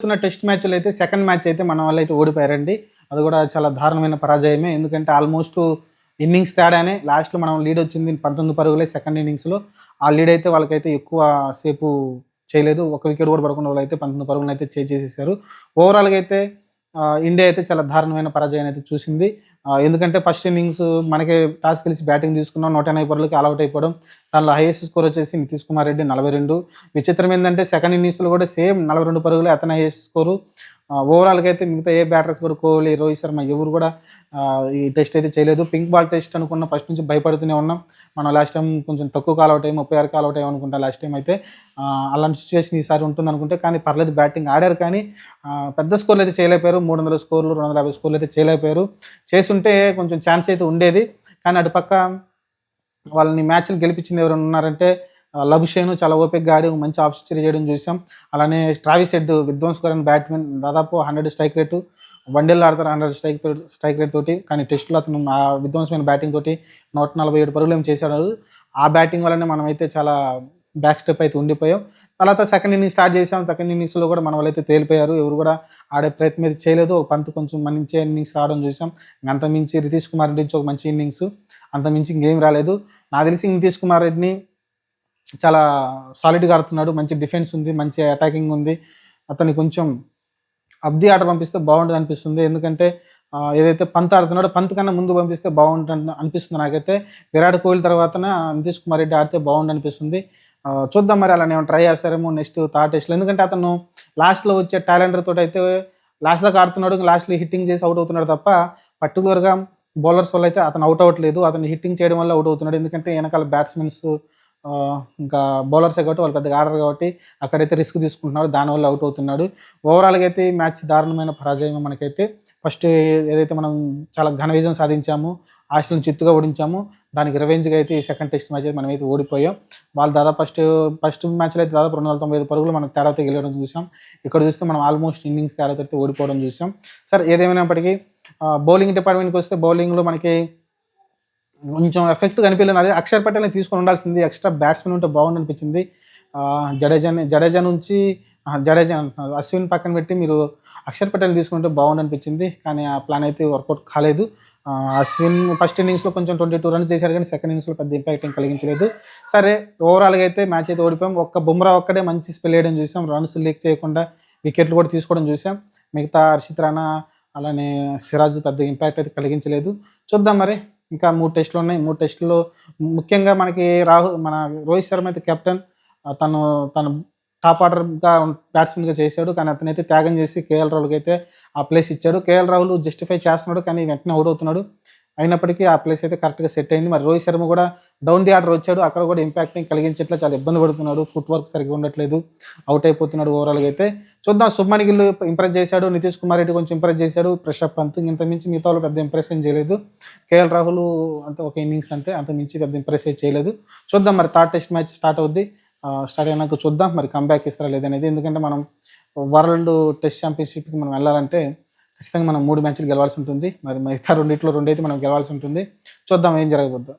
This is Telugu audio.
జరుగుతున్న టెస్ట్ మ్యాచ్లు అయితే సెకండ్ మ్యాచ్ అయితే మన వాళ్ళు అయితే ఓడిపోయారండి. అది కూడా చాలా దారుణమైన పరాజయమే. ఎందుకంటే ఆల్మోస్ట్ ఇన్నింగ్స్ తేడానే లాస్ట్లో మనం లీడ్ వచ్చింది పంతొమ్మిది పరుగులే సెకండ్ ఇన్నింగ్స్లో. ఆ లీడ్ అయితే వాళ్ళకైతే ఎక్కువ సేపు చేయలేదు. ఒక వికెట్ కూడా పడకుండా వాళ్ళు అయితే పంతొమ్మిది పరుగులను అయితే చేసేసారు ఓవరాల్గా అయితే ఇండియా అయితే చాలా దారుణమైన పరాజయం అయితే చూసింది. ఎందుకంటే ఫస్ట్ ఇన్నింగ్స్ మనకి టాస్ కలిసి బ్యాటింగ్ తీసుకున్నాం నూట ఎనభై పరుగులకి ఆల్అౌట్ అయిపోవడం. దానిలో హైయెస్ట్ స్కోర్ వచ్చేసి నితీష్ కుమార్ రెడ్డి నలభై రెండు. విచిత్రం ఏంటంటే సెకండ్ ఇన్నింగ్స్లో కూడా సేమ్ నలభై రెండు పరుగులే అతని హైయెస్ట్ స్కోరు ఓవరాల్గా అయితే మిగతా ఏ బ్యాటర్స్ కూడా కోహ్లీ రోహిత్ శర్మ ఎవరు కూడా ఈ టెస్ట్ అయితే చేయలేదు. పింక్ బాల్ టెస్ట్ అనుకున్న ఫస్ట్ నుంచి భయపడుతూనే ఉన్నాం. మనం లాస్ట్ టైం కొంచెం తక్కువ కాల్ అవుట్ అయ్యి ముప్పై ఆరు కాల్ అవుట్ అయ్యాం అనుకుంటా లాస్ట్ టైం అయితే అలాంటి సిచ్యువేషన్ ఈసారి ఉంటుంది అనుకుంటే కానీ పర్లేదు బ్యాటింగ్ ఆడారు కానీ పెద్ద స్కోర్లు అయితే చేయలేకపోయారు. మూడు వందల స్కోర్లు రెండు వందల యాభై స్కోర్లు అయితే చేయలేకపోయారు. చేసుంటే కొంచెం ఛాన్స్ అయితే ఉండేది. కానీ అటుపక్క వాళ్ళని మ్యాచ్లు గెలిపించింది ఎవరైనా ఉన్నారంటే లభుషేను చాలా ఓపిక్గా ఆడి మంచి ఆఫ్ సెంచరీ చేయడం చూసాం. అలానే ట్రావిస్ హెడ్ విధ్వంసకరమైన బ్యాట్మెన్ దాదాపు హండ్రెడ్ స్ట్రైక్ రేటు వన్డేలు ఆడతారు హండ్రెడ్ స్ట్రైక్ తోటి స్ట్రైక్ రేట్ తోటి. కానీ టెస్టులో అతను ఆ విధ్వంసమైన బ్యాటింగ్ తోటి నూట నలభై ఏడు పరుగులు ఏం చేశాడు. ఆ బ్యాటింగ్ వల్లనే మనమైతే చాలా బ్యాక్ స్టెప్ అయితే ఉండిపోయాం. తర్వాత సెకండ్ ఇన్నింగ్స్ స్టార్ట్ చేసాం సెకండ్ ఇన్నింగ్స్లో కూడా మన వాళ్ళైతే తేలిపోయారు. ఎవరు కూడా ఆడే ప్రయత్నం అయితే చేయలేదు. ఒక పంత్ కొంచెం మంచి ఇన్నింగ్స్ రావడం చూసాం. అంత మించి రితీష్ కుమార్ రెడ్డి నుంచి ఒక మంచి ఇన్నింగ్స్. అంత మించి ఇంకేం రాలేదు. నాకు తెలిసి నితీష్ కుమార్ రెడ్డిని చాలా సాలిడ్గా ఆడుతున్నాడు. మంచి డిఫెన్స్ ఉంది మంచి అటాకింగ్ ఉంది. అతన్ని కొంచెం అబ్ది ఆట పంపిస్తే బాగుంటుంది అనిపిస్తుంది. ఎందుకంటే ఏదైతే పంత్ ఆడుతున్నాడో పంత్ కన్నా ముందు పంపిస్తే బాగుంటుంది అనిపిస్తుంది నాకైతే. విరాట్ కోహ్లీ తర్వాత నితీష్ కుమార్ రెడ్డి ఆడితే బాగుండు అనిపిస్తుంది. చూద్దాం మరి అలానే ట్రై చేస్తారేమో నెక్స్ట్ థర్డ్ టెస్ట్లో ఎందుకంటే అతను లాస్ట్లో వచ్చే టాలెంటర్ తోటి అయితే లాస్ట్ దాకా ఆడుతున్నాడు. లాస్ట్లో హిట్టింగ్ చేసి అవుట్ అవుతున్నాడు తప్ప పర్టికులర్గా బౌలర్స్ వల్ల అయితే అతను అవుట్ అవ్వట్లేదు. అతను హిట్టింగ్ చేయడం వల్ల అవుట్ అవుతున్నాడు. ఎందుకంటే వెనకాల బ్యాట్స్మెన్స్ ఇంకా బౌలర్సే కాబట్టి వాళ్ళు పెద్దగా ఆడరు కాబట్టి అక్కడైతే రిస్క్ తీసుకుంటున్నాడు దానివల్ల అవుట్ అవుతున్నాడు. ఓవరాల్గా అయితే మ్యాచ్ దారుణమైన పరాజయం మనకైతే ఫస్ట్ ఏదైతే మనం చాలా ఘన విజయం సాధించాము ఆశలను చిత్తుగా ఓడించాము దానికి రివెంజ్గా అయితే ఈ సెకండ్ టెస్ట్ మ్యాచ్ అయితే మనం అయితే ఓడిపోయాం. వాళ్ళు దాదాపు ఫస్ట్ ఫస్ట్ మ్యాచ్లో అయితే దాదాపు రెండు వందల తొంభై ఐదు పరుగులు మనం తేడాతో గెలవడం చూసాం. ఇక్కడ చూస్తే మనం ఆల్మోస్ట్ ఇన్నింగ్స్ తేడాతో అయితే ఓడిపోవడం చూసాం. సరే ఏదేమైనప్పటికీ బౌలింగ్ డిపార్ట్మెంట్కి వస్తే బౌలింగ్లో మనకి కొంచెం ఎఫెక్ట్ కనిపించలేదు. అదే అక్షర్ పటేల్ని తీసుకొని ఉండాల్సింది. ఎక్స్ట్రా బ్యాట్స్మెన్ ఉంటే బాగుంది అనిపించింది జడేజాని జడేజా నుంచి జడేజా అశ్విన్ పక్కన పెట్టి మీరు అక్షర్ పటేల్ తీసుకుంటే బాగుంది అనిపించింది కానీ ఆ ప్లాన్ అయితే వర్కౌట్ కాలేదు. అశ్విన్ ఫస్ట్ ఇన్నింగ్స్లో కొంచెం ట్వంటీ టూ రన్స్ చేశారు కానీ సెకండ్ ఇన్నింగ్స్లో పెద్ద ఇంపాక్ట్ ఏం కలిగించలేదు. సరే ఓవరాల్గా అయితే మ్యాచ్ అయితే ఓడిపోయాం. ఒక్క బుమ్రా ఒక్కడే మంచి స్పెల్ వేయడం చూసాం. రన్స్ లీక్ చేయకుండా వికెట్లు కూడా తీసుకోవడం చూసాం. మిగతా హర్షిత్ రాణా అలానే సిరాజ్ పెద్ద ఇంపాక్ట్ అయితే కలిగించలేదు. చూద్దాం మరి. ఇంకా మూడు టెస్టులు ఉన్నాయి. మూడు టెస్టుల్లో ముఖ్యంగా మనకి రాహుల్ మన రోహిత్ శర్మ అయితే కెప్టెన్. తను తను టాప్ ఆర్డర్గా బ్యాట్స్మెన్గా చేశాడు. కానీ అతనైతే త్యాగం చేసి కేఎల్ రాహుల్కి అయితే ఆ ప్లేస్ ఇచ్చాడు. కేఎల్ రాహుల్ జస్టిఫై చేస్తున్నాడు. కానీ వెంటనే అవుట్ అవుతున్నాడు. అయినప్పటికీ ఆ ప్లేస్ అయితే కరెక్ట్గా సెట్ అయింది. మరి రోహిత్ శర్మ కూడా డౌన్ ది ఆర్డర్ వచ్చాడు. అక్కడ కూడా ఇంపాక్ట్ని కలిగించట్లే చాలా ఇబ్బంది పడుతున్నాడు. ఫుట్ వర్క్ సరిగ్గా ఉండట్లేదు. అవుట్ అయిపోతున్నాడు ఓవరాల్గా అయితే. చూద్దాం. సుబ్మణి గిల్ ఇంప్రెస్ చేశాడు. నితీష్ కుమార్ రెడ్డి కొంచెం ఇంప్రెస్ చేశాడు. ప్రెషర్ పంత్ ఇంత మించి మిగతా వాళ్ళు పెద్ద ఇంప్రెస్ ఏం చేయలేదు. కేఎల్ రాహుల్ అంత ఒక ఇన్నింగ్స్ అంతే. అంత మించి పెద్ద ఇంప్రెస్ అయితే చేయలేదు. చూద్దాం. మరి థర్డ్ టెస్ట్ మ్యాచ్ స్టార్ట్ అవుద్ది. స్టార్ట్ అయినాక చూద్దాం. మరి కంబ్యాక్ ఇస్తారా లేదనేది ఎందుకంటే మనం వరల్డ్ టెస్ట్ ఛాంపియన్షిప్కి మనం వెళ్ళాలంటే ఖచ్చితంగా మనం మూడు మ్యాచ్లు గెలవాల్సి ఉంటుంది. మరి మిగతా రెండిట్లో రెండైతే మనం గెలవాల్సి ఉంటుంది. చూద్దాం ఏం జరగబోద్దో.